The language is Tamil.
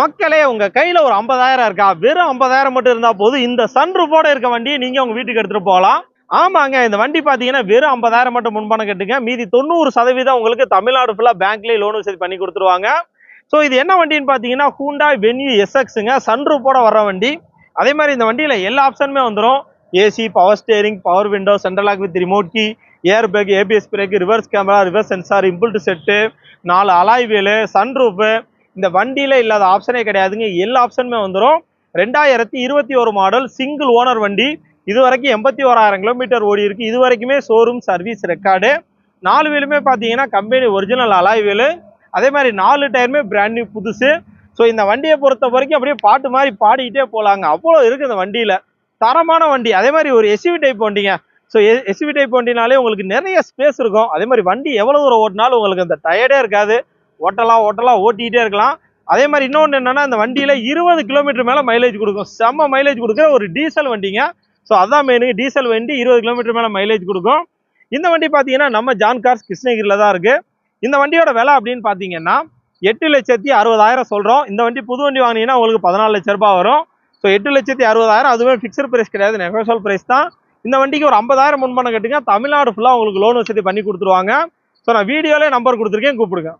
மக்களே உங்க கையில ஒரு ஐம்பதாயிரம் இருக்கா? வெறும் ஐம்பதாயிரம் மட்டும் இருந்தா போதும். இந்த சன்ரூஃபோட இருக்க வண்டியை நீங்க உங்க வீட்டுக்கு எடுத்துட்டு போகலாம். ஆமாங்க இந்த வண்டி பார்த்தீங்கன்னா வெறும் ஐம்பதாயிரம் மட்டும் முன்பணம் கட்டுங்க. மீதி தொண்ணூறு சதவீதம் உங்களுக்கு தமிழ்நாடு ஃபுல்லாக பேங்க்லேயே லோன் வசதி பண்ணி கொடுத்துருவாங்க. ஸோ இது என்ன வண்டின்னு பார்த்தீங்கன்னா ஹூண்டாய் வென்யூ எஸ்எக்ஸுங்க சன்ரூஃபோட வர வண்டி. அதே மாதிரி இந்த வண்டியில் எல்லா ஆப்ஷனுமே வந்துடும் AC power steering power window central lock with remote key airbag ABS brake reverse camera reverse sensor inbuilt set நாலு அலாய் வீலு சன்ரூஃபு இந்த வண்டியில் இல்லாத ஆப்ஷனே கிடையாதுங்க. எல்லா ஆப்ஷனுமே வந்துடும் ரெண்டாயிரத்தி இருபத்தி ஒரு மாடல் சிங்கிள் ஓனர் வண்டி. இது வரைக்கும் எண்பத்தி ஓராயிரம் கிலோமீட்டர் ஓடி இருக்கு. இது வரைக்குமே ஷோரூம் சர்வீஸ் ரெக்கார்டு நாலு வீலுமே பார்த்தீங்கன்னா கம்பெனி ஒரிஜினல் அலாய் வீலு. அதே மாதிரி நாலு டயருமே பிராண்ட் நியூ புதுசு. ஸோ இந்த வண்டியை பொறுத்த வரைக்கும் அப்படியே பாட்டு மாதிரி பாடிக்கிட்டே போகலாங்க அவ்வளோ இருக்குது இந்த வண்டியில். தரமான வண்டி. அதே மாதிரி ஒரு எஸ்யூவி டைப் வண்டிங்க. ஸோ எஸ்யூவி டைப் வண்டினாலே உங்களுக்கு நிறைய ஸ்பேஸ் இருக்கும். அதே மாதிரி வண்டி எவ்வளோ தூரம் ஓட்டினாலும் உங்களுக்கு அந்த டயர்டே இருக்காது. ஓட்டலாம் ஓட்டலாம் ஓட்டிக்கிட்டே இருக்கலாம். அதே மாதிரி இன்னொன்று என்னென்னா இந்த வண்டியில் இருபது கிலோமீட்டர் மேலே மைலேஜ் கொடுக்கும். செம்ம மைலேஜ் கொடுக்குற ஒரு டீசல் வண்டிங்க. ஸோ அதான் மெயினுங்க டீசல் வண்டி இருபது கிலோமீட்டர் மேலே மைலேஜ் கொடுக்கும். இந்த வண்டி பார்த்தீங்கன்னா நம்ம ஜான் கார்ஸ் கிருஷ்ணகிரியில் தான் இருக்குது இந்த வண்டியோட விலை அப்படின்னு பார்த்தீங்கன்னா எட்டு லட்சத்தி அறுபதாயிரம் சொல்கிறோம் இந்த வண்டி புது வண்டி வாங்கினீங்கன்னா உங்களுக்கு பதினாலு லட்ச ரூபாய் வரும். ஸோ எட்டு லட்சத்தி அறுபதாயிரம் அதுவே ஃபிக்ஸட் ப்ரைஸ் கிடையாது. நெகோஷியல் ப்ரைஸ் தான். இந்த வண்டிக்கு ஒரு ஐம்பதாயிரம் முன்பணம் கட்டுங்க. தமிழ்நாடு ஃபுல்லாக உங்களுக்கு லோன் வசதி பண்ணி கொடுத்துருவாங்க. ஸோ நான் வீடியோலேயே நம்பர் கொடுத்துருக்கேன். கூப்பிடுங்க.